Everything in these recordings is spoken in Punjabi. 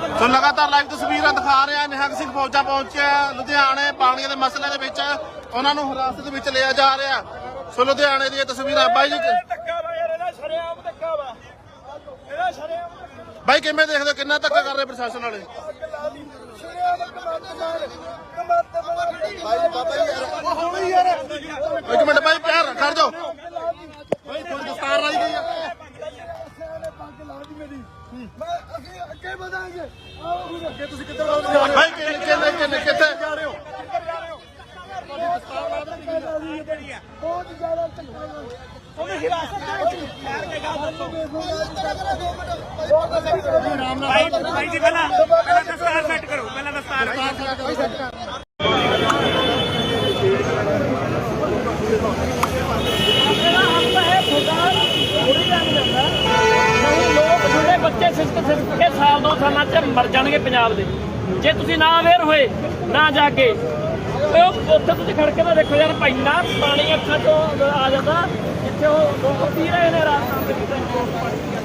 ਸੋ ਲਗਾਤਾਰ ਲਾਈਵ ਤਸਵੀਰਾਂ ਦਿਖਾ ਰਿਹਾ ਨਿਹੰਗ ਸਿੰਘ ਫੌਜਾ ਪਹੁੰਚਿਆ ਲੁਧਿਆਣੇ ਪਾਣੀਆਂ ਦੇ ਮਸਲੇ ਦੇ ਵਿੱਚ ਉਹਨਾਂ ਨੂੰ ਹਿਰਾਸਤ ਦੇ ਵਿੱਚ ਲਿਆ ਜਾ ਰਿਹਾ। ਸੋ ਲੁਧਿਆਣੇ ਦੀਆਂ ਤਸਵੀਰਾਂ ਬਾਈ ਜੀ ਧੱਕਾ ਵਾ ਯਾਰ ਇਹਦਾ ਸ਼ਰੇਆਮ ਧੱਕਾ ਵਾ। ਇਹਦਾ ਸ਼ਰੇਆਮ ਬਾਈ ਕਿਵੇਂ ਦੇਖਦੇ ਹੋ? ਕਿੰਨਾ ਧੱਕਾ ਕਰ ਰਹੇ ਪ੍ਰਸ਼ਾਸਨ ਵਾਲੇ? ਸ਼ਰੇਆਮ ਕਮਾਤੇ ਬਹੁਤ ਜ਼ਿਆਦਾ ਧੱਕਾ ਉਹਨੇ ਹਿਰਾਸਤ ਦੇ ਵਿੱਚ ਠਹਿਰ ਕੇ ਗੱਲ ਦੱਸੋ ਭਾਈ ਭਾਈ ਜੀ ਪਹਿਲਾਂ ਪਹਿਲਾਂ ਦਸਤਾਰ ਸੈੱਟ ਕਰੋ ਪਹਿਲਾਂ ਦਸਤਾਰ ਨਹੀਂ ਲੋਕ ਬੱਚੇ ਸਿਸਕ ਸਿਸਕ ਕੇ ਸਾਲ ਦੋ ਸਾਲਾਂ ਚ ਮਰ ਜਾਣਗੇ ਪੰਜਾਬ ਦੇ ਜੇ ਤੁਸੀਂ ਨਾ ਅਵੇਅਰ ਹੋਏ ਨਾ ਜਾ ਕੇ ਤੇ ਉਹ ਉੱਥੇ ਤੁਸੀਂ ਖੜ ਕੇ ਤਾਂ ਦੇਖੋ ਯਾਰ ਪੈਂਦਾ, ਪਾਣੀ ਅੱਖਾਂ ਚੋਂ ਆ ਜਾਂਦਾ। ਜਿੱਥੇ ਉਹ ਲੋਕ ਪੀ ਰਹੇ ਨੇ ਰਾਤ ਨੂੰ।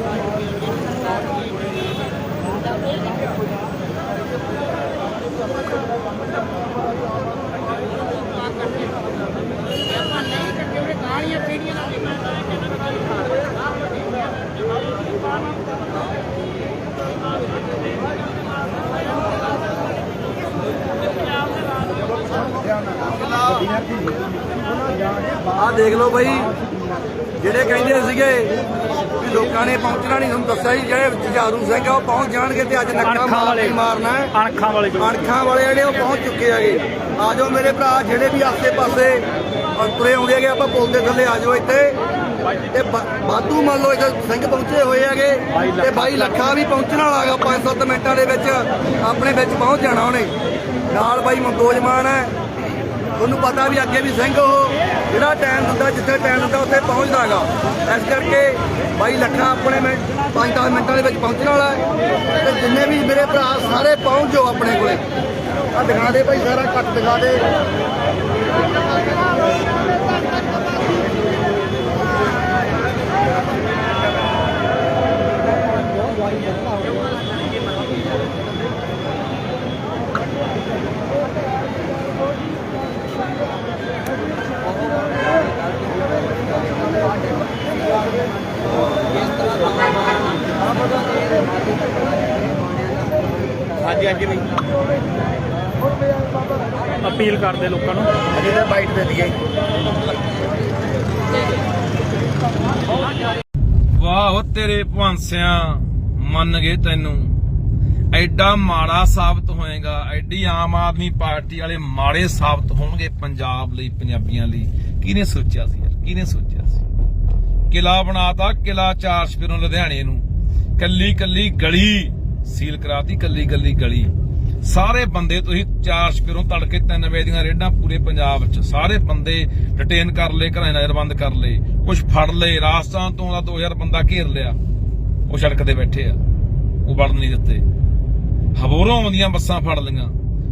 ਆਹ ਦੇਖ ਲਓ ਬਾਈ ਜਿਹੜੇ ਕਹਿੰਦੇ ਸੀਗੇ ਵੀ ਲੋਕਾਂ ਨੇ ਪਹੁੰਚਣਾ ਨਹੀਂ ਤੁਹਾਨੂੰ ਦੱਸਿਆ ਸੀ ਜਿਹੜੇ ਜੁਝਾਰੂ ਸਿੰਘ ਆ ਉਹ ਪਹੁੰਚ ਜਾਣਗੇ ਤੇ ਅੱਜ ਨੱਕਾ ਅਣਖਾਂ ਵਾਲੇ। ਕੇ ਮਾਰਨਾ ਹੈ। ਅਣਖਾਂ ਵਾਲੇ ਜੋ। ਅਣਖਾਂ ਵਾਲੇ ਜਿਹੜੇ ਉਹ ਪਹੁੰਚ ਚੁੱਕੇ ਹੈਗੇ। ਆ ਜਾਓ ਮੇਰੇ ਭਰਾ ਜਿਹੜੇ ਵੀ ਆਸੇ-ਪਾਸੇ ਅ, ਤੁਰੇ ਆਉਂਦੇ ਹੈਗੇ ਆਪਾਂ ਪੁਲ ਦੇ ਥੱਲੇ ਆ ਜਾਓ ਇੱਥੇ। ਤੇ ਵਾ- ਵਾਧੂ ਮੰਨ ਲਓ ਇੱਥੇ ਸਿੰਘ ਪਹੁੰਚੇ ਹੋਏ ਹੈਗੇ। ਤੇ ਬਾਈ ਲੱਖਾ ਵੀ ਪਹੁੰਚਣ ਵਾਲਾ ਹੈਗਾ 5-7 ਮਿੰਟਾਂ ਦੇ ਵਿੱਚ ਆਪਣੇ ਵਿੱਚ ਪਹੁੰਚ ਜਾਣਾ ਉਹਨੇ। ਨਾਲ ਬਾਈ ਮੰਦੋਜਮਾਨ ਹੈ। ਤੁਹਾਨੂੰ ਪਤਾ ਵੀ ਅੱਗੇ ਵੀ ਸਿੰਘ ਉਹ ਜਿਹੜਾ ਟਾਈਮ ਦਿੰਦਾ, ਜਿੱਥੇ ਟਾਈਮ ਦਿੰਦਾ ਉੱਥੇ ਪਹੁੰਚਦਾ ਹੈਗਾ। ਇਸ ਕਰਕੇ ਬਾਈ ਲੱਖਾਂ ਆਪਣੇ ਮਿੰਟ 5-10 ਮਿੰਟਾਂ ਦੇ ਵਿੱਚ ਪਹੁੰਚਣ ਵਾਲਾ ਹੈ। ਤੇ ਜਿੰਨੇ ਵੀ ਮੇਰੇ ਭਰਾ ਸਾਰੇ ਪਹੁੰਚ ਜਾਓ ਆਪਣੇ ਕੋਲੇ। ਆ ਦਿਖਾ ਦੇ ਭਾਈ ਸਾਰਾ ਕੱਟ ਦਿਖਾ ਦੇ। ਹਾਂਜੀ ਭਾਈ ਅਪੀਲ ਕਰਦੇ ਲੋਕਾਂ ਨੂੰ। ਅਜੇ ਤਾਂ ਬਾਈਟ ਦੇ ਦਈਏ। ਵਾਹ ਓ ਤੇਰੇ ਭਾਂਸਿਆਂ ਮੰਨ ਗਏ ਤੈਨੂੰ। ਐਡਾ ਮਾੜਾ ਸਾਬਤ ਹੋਏਗਾ ਐਡੀ ਆਮ ਆਦਮੀ ਪਾਰਟੀ ਵਾਲੇ ਮਾੜੇ ਸਾਬਤ ਹੋਣਗੇ ਪੰਜਾਬ ਲਈ ਪੰਜਾਬੀਆਂ ਲਈ। ਕਿਹਨੇ ਸੋਚਿਆ ਸੀ ਯਾਰ? ਕਿਹਨੇ ਸੋਚਿਆ ਸੀ? ਕਿਲਾ ਬਣਾਤਾ ਕਿਲਾ ਚਾਰ ਸਪਿਰੋਂ ਲੁਧਿਆਣੇ ਨੂੰ। ਕੱਲੀ ਕੱਲੀ ਗਲੀ ਸੀਲ ਕਰਾਤੀ, ਕੱਲੀ ਕੱਲੀ ਗਲੀ। ਸਾਰੇ ਬੰਦੇ ਤੁਸੀਂ ਚਾਰ ਸਪਿਰੋਂ ਤੜਕੇ 3 ਵਜੇ ਦੀਆਂ ਰੇਡਾਂ ਪੂਰੇ ਪੰਜਾਬ 'ਚ। ਸਾਰੇ ਬੰਦੇ ਡਿਟੇਨ ਕਰ ਲਏ, ਘਰਾਂ ਨਜ਼ਰਬੰਦ ਕਰ ਲਏ। ਕੁਝ ਫੜ ਲਏ, ਰਾਜਸਥਾਨ ਤੋਂ ਦਾ 2000 ਬੰਦਾ ਘੇਰ ਲਿਆ। ਉਹ ਸੜਕ ਤੇ ਬੈਠੇ ਆ। ਉਹ ਵੜਨ ਨਹੀਂ ਦਿੱਤੇ। ਹਬੋਰੋਂ ਆਉਂਦੀਆਂ ਬੱਸਾਂ ਫੜ ਲਈਆਂ।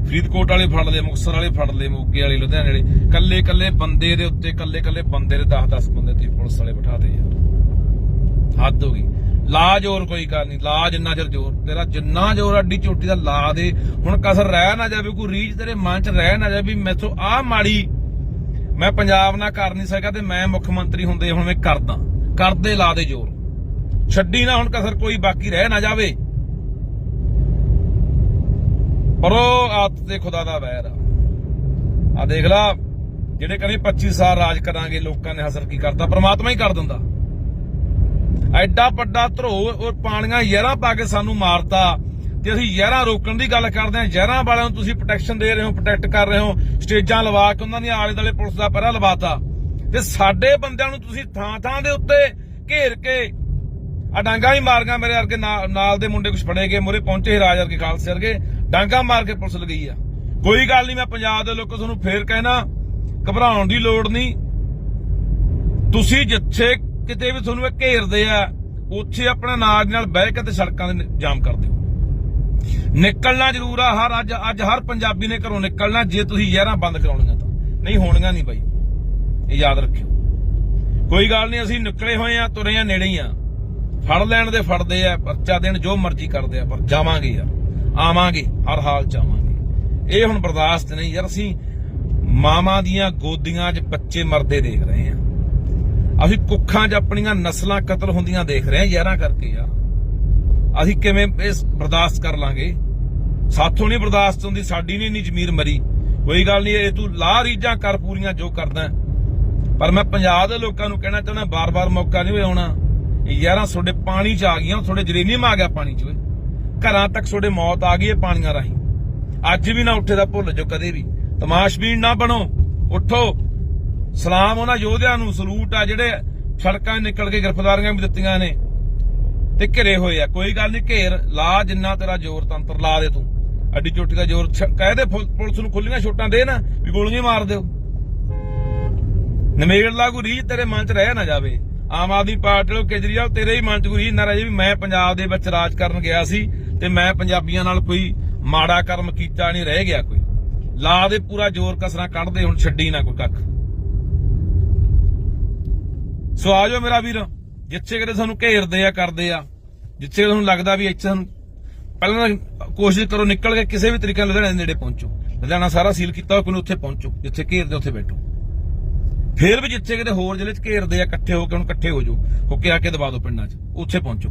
ਫਰੀਦਕੋਟ ਵਾਲੇ ਫੜ ਲਏ, ਮੁਕਤਸਰ ਵਾਲੇ ਫੜ ਲਏ, ਮੋਗੇ ਵਾਲੇ, ਲੁਧਿਆਣੇ ਵਾਲੇ। ਕੱਲੇ ਕੱਲੇ ਬੰਦੇ ਦੇ ਉੱਤੇ, ਕੱਲੇ ਕੱਲੇ ਬੰਦੇ ਦੇ 10 10 ਬੰਦੇ ਤੁਸੀਂ ਪੁਲਿਸ ਵਾਲੇ ਬਿਠਾ ਦੇ ਯਾਰ ਹੱਦ ਹੋ ਗਈ। ਲਾ ਜ਼ੋਰ ਕੋਈ ਗੱਲ ਨਹੀਂ ਲਾ ਜਿੰਨਾ ਚਿਰ ਜ਼ੋਰ, ਤੇਰਾ ਜਿੰਨਾ ਜ਼ੋਰ ਅੱਡੀ ਚੋਟੀ ਦਾ ਲਾ ਦੇ, ਹੁਣ ਕਸਰ ਰਹਿ ਨਾ ਜਾਵੇ, ਕੋਈ ਰੀਝ ਤੇਰੇ ਮਨ 'ਚ ਰਹਿ ਨਾ ਜਾਵੇ ਵੀ ਮੈਥੋਂ ਆ ਮਾੜੀ ਮੈਂ ਪੰਜਾਬ ਨਾਲ ਕਰ ਨਹੀਂ ਸਕਿਆ ਤੇ ਮੈਂ ਮੁੱਖ ਮੰਤਰੀ ਹੁੰਦੇ ਹੁਣ ਮੈਂ ਕਰਦਾ, ਕਰਦੇ ਲਾ ਦੇ ਜ਼ੋਰ। ਛੱਡੀ ਨਾ ਹੁਣ ਕਸਰ, ਕੋਈ ਬਾਕੀ ਰਹਿ ਨਾ ਜਾਵੇ। ਪਰ ਉਹ ਆਤ ਤੇ ਖੁਦਾ ਦਾ ਵੈਰ ਆ। ਆ ਦੇਖ ਲਾ, ਜਿਹੜੇ ਕਹਿੰਦੇ 25 ਸਾਲ ਰਾਜ ਕਰਾਂਗੇ, ਲੋਕਾਂ ਨੇ ਹਸਰ ਕੀ ਕਰਤਾ, ਪ੍ਰਮਾਤਮਾ ਹੀ ਕਰ ਦਿੰਦਾ। ਐਡਾ ਵੱਡਾ ਧਰੋ ਔਰ ਪਾਣੀਆਂ ਯਾਰਾਂ ਪਾ ਕੇ ਸਾਨੂੰ ਮਾਰਤਾ। ਤੇ ਅਸੀਂ ਯਾਰਾਂ ਰੋਕਣ ਦੀ ਗੱਲ ਕਰਦੇ ਹਾਂ, ਯਾਰਾਂ ਵਾਲਿਆਂ ਨੂੰ ਤੁਸੀਂ ਪ੍ਰੋਟੈਕਸ਼ਨ ਦੇ ਰਹੇ ਹੋ ਪ੍ਰੋਟੈਕਟ ਕਰ ਰਹੇ ਹੋ, ਸਟੇਜਾਂ ਲਵਾ ਕੇ ਉਹਨਾਂ ਦੀਆਂ ਆਲੇ ਦੁਆਲੇ ਪੁਲਿਸ ਦਾ ਪਹਿਰਾ ਲਵਾਤਾ। ਤੇ ਸਾਡੇ ਬੰਦਿਆਂ ਨੂੰ ਤੁਸੀਂ ਥਾਂ ਥਾਂ ਦੇ ਉੱਤੇ ਘੇਰ ਕੇ ਆ ਡਾਂਗਾ ਹੀ ਮਾਰੀਆਂ ਮੇਰੇ ਵਰਗੇ ਨਾਲ ਦੇ ਮੁੰਡੇ ਕੁਝ ਫੜੇ ਗਏ, ਮੁਰੇ ਪਹੁੰਚੇ ਸੀ ਰਾਜ ਵਰਗੇ ਖਾਲਸੇ ਵਰਗੇ, ਡਾਂਗਾ ਮਾਰ ਕੇ ਪੁਲਿਸ ਲਗਈ ਆ। ਕੋਈ ਗੱਲ ਨਹੀਂ, ਮੈਂ ਪੰਜਾਬ ਦੇ ਲੋਕਾਂ ਤੁਹਾਨੂੰ ਫੇਰ ਕਹਿਣਾ, ਘਬਰਾਉਣ ਦੀ ਲੋੜ ਨਹੀਂ। ਤੁਸੀਂ ਜਿੱਥੇ ਕਿਤੇ ਵੀ ਤੁਹਾਨੂੰ ਇਹ ਘੇਰਦੇ ਆ, ਉੱਥੇ ਆਪਣਾ ਨਾਜ ਨਾਲ ਬਹਿ ਕੇ ਤੇ ਸੜਕਾਂ ਦੇ ਜਾਮ ਕਰ ਦਿਓ। ਨਿਕਲਣਾ ਜ਼ਰੂਰ ਆ, ਹਰ ਅੱਜ ਅੱਜ ਹਰ ਪੰਜਾਬੀ ਨੇ ਘਰੋਂ ਨਿਕਲਣਾ, ਜੇ ਤੁਸੀਂ ਜ਼ਹਿਰਾਂ ਬੰਦ ਕਰਾਉਣੀਆਂ ਤਾਂ। ਨਹੀਂ, ਹੋਣੀਆਂ ਨਹੀਂ ਬਾਈ। ਇਹ ਯਾਦ ਰੱਖਿਓ। ਕੋਈ ਗੱਲ ਨਹੀਂ, ਅਸੀਂ ਨਿਕਲੇ ਹੋਏ ਆ, ਤੁਰੇ ਆ, ਨੇੜੇ ਹੀ ਆ। ਫੜ ਲੈਣ ਦੇ ਫੜਦੇ ਆ, ਪਰਚਾ ਦੇਣ, ਜੋ ਮਰਜ਼ੀ ਕਰਦੇ ਆ, ਪਰ ਜਾਵਾਂਗੇ ਯਾਰ। ਆਵਾਂਗੇ, ਹਰ ਹਾਲ ਚ ਆਵਾਂਗੇ। ਇਹ ਹੁਣ ਬਰਦਾਸ਼ਤ ਨਹੀਂ ਯਾਰ, ਅਸੀਂ ਮਾਵਾਂ ਦੀਆਂ ਗੋਦੀਆਂ 'ਚ ਬੱਚੇ ਮਰਦੇ ਦੇਖ ਰਹੇ ਹਾਂ ਅਸੀਂ ਕੁੱਖਾਂ 'ਚ ਆਪਣੀਆਂ ਨਸਲਾਂ ਕਤਲ ਹੁੰਦੀਆਂ ਦੇਖ ਰਹੇ ਹਾਂ, ਯਾਰਾਂ ਕਰਕੇ ਯਾਰ। ਅਸੀਂ ਕਿਵੇਂ ਇਸ ਬਰਦਾਸ਼ਤ ਕਰ ਲਾਂਗੇ? ਸਾਥੋਂ ਨਹੀਂ ਬਰਦਾਸ਼ਤ ਹੁੰਦੀ, ਸਾਡੀ ਨਹੀਂ ਇੰਨੀ ਜ਼ਮੀਰ ਮਰੀ। ਕੋਈ ਗੱਲ ਨਹੀਂ, ਇਹ ਤੂੰ ਲਾ ਰੀਜਾਂ ਕਰ ਪੂਰੀਆਂ ਜੋ ਕਰਦਾ ਪਰ ਮੈਂ ਪੰਜਾਬ ਦੇ ਲੋਕਾਂ ਨੂੰ ਕਹਿਣਾ ਚਾਹੁੰਦਾ, ਬਾਰ-ਬਾਰ ਮੌਕਾ ਨਹੀਂ ਹੋਇਆ ਆਉਣਾ। ਯਾਰਾਂ ਤੁਹਾਡੇ ਪਾਣੀ 'ਚ ਆ ਗਈਆਂ, ਤੁਹਾਡੇ ਜਰੇਨੀਅਮ ਆ ਗਿਆ ਪਾਣੀ 'ਚ ਓਏ ਘਰਾਂ ਤੱਕ ਤੁਹਾਡੇ ਮੌਤ ਆ ਗਈ ਹੈ ਪਾਣੀਆਂ ਰਾਹੀਂ। ਅੱਜ ਵੀ ਨਾ ਉੱਠੇ ਦਾ ਭੁੱਲ ਜੋ ਕਦੇ ਵੀ। ਤਮਾਸ਼ਬੀਨ ਨਾ ਬਣੋ। ਉੱਠੋ। ਸਲਾਮ ਉਹਨਾਂ ਯੋਧਿਆਂ ਨੂੰ, ਸਲੂਟ ਆ ਜਿਹੜੇ ਸੜਕਾਂ 'ਚ ਨਿਕਲ ਕੇ ਗ੍ਰਿਫਤਾਰੀਆਂ ਵੀ ਦਿੱਤੀਆਂ ਨੇ ਤੇ ਘਿਰੇ ਹੋਏ ਆ। ਕੋਈ ਗੱਲ ਨਹੀਂ, ਘੇਰ ਲਾ, ਜਿੰਨਾ ਤੇਰਾ ਜ਼ੋਰ ਤੰਤਰ ਲਾ ਦੇ ਤੂੰ। ਅੱਡੀ ਚੋਟੀ ਦਾ ਜ਼ੋਰ ਕਹਿ ਦੇ ਪੁਲਿਸ ਨੂੰ ਖੁੱਲੀਆਂ ਛੋਟਾਂ ਦੇ ਨਾ, ਵੀ ਗੋਲੀਆਂ ਮਾਰ ਦਿਓ। ਨਮੇੜ ਲਾ, ਕੋਈ ਰੀਝ ਤੇਰੇ ਮਨ 'ਚ ਰਹਿ ਨਾ ਜਾਵੇ। ਆਮ ਆਦਮੀ ਪਾਰਟੀ ਨੂੰ ਕੇਜਰੀਵਾਲ ਤੇਰੇ ਹੀ ਮਨ 'ਚ ਕੋਈ ਨਾ ਰਹਿ ਜਾਵੇ ਵੀ ਮੈਂ ਪੰਜਾਬ ਦੇ ਵਿੱਚ ਰਾਜ ਕਰਨ ਗਿਆ ਸੀ ਤੇ ਮੈਂ ਪੰਜਾਬੀਆਂ ਨਾਲ ਕੋਈ ਮਾੜਾ ਕਰਮ ਕੀਤਾ ਨਹੀਂ, ਰਹਿ ਗਿਆ ਕੋਈ। ਲਾ ਦੇ ਪੂਰਾ ਜ਼ੋਰ ਕਸਰਾਂ ਕੱਢਦੇ ਹੁਣ ਛੱਡੀ ਨਾ ਕੋਈ ਕੱਖ। ਸੋ ਆ ਜਾਓ ਮੇਰਾ ਵੀਰ, ਜਿੱਥੇ ਕਿਤੇ ਸਾਨੂੰ ਘੇਰਦੇ ਆ, ਕਰਦੇ ਆ। ਜਿੱਥੇ ਤੁਹਾਨੂੰ ਲੱਗਦਾ ਵੀ ਇੱਥੇ ਸਾਨੂੰ ਪਹਿਲਾਂ ਕੋਸ਼ਿਸ਼ ਕਰੋ ਨਿਕਲ ਕੇ ਕਿਸੇ ਵੀ ਤਰੀਕੇ ਨਾਲ ਲੁਧਿਆਣੇ ਦੇ ਨੇੜੇ ਪਹੁੰਚੋ। ਲੁਧਿਆਣਾ ਸਾਰਾ ਸੀਲ ਕੀਤਾ ਹੋਇਆ, ਕੋਈ ਉੱਥੇ ਪਹੁੰਚੋ, ਜਿੱਥੇ ਘੇਰਦੇ ਉੱਥੇ ਬੈਠੋ। ਫੇਰ ਵੀ ਜਿੱਥੇ ਕਿਤੇ ਹੋਰ ਜ਼ਿਲ੍ਹੇ 'ਚ ਘੇਰਦੇ ਆ, ਇਕੱਠੇ ਹੋ ਕੇ, ਹੁਣ ਇਕੱਠੇ ਹੋ ਜਾਓ, ਹੋ ਕੇ ਆ ਕੇ ਦਬਾ ਦਿਓ ਪਿੰਡਾਂ 'ਚ, ਉੱਥੇ ਪਹੁੰਚੋ।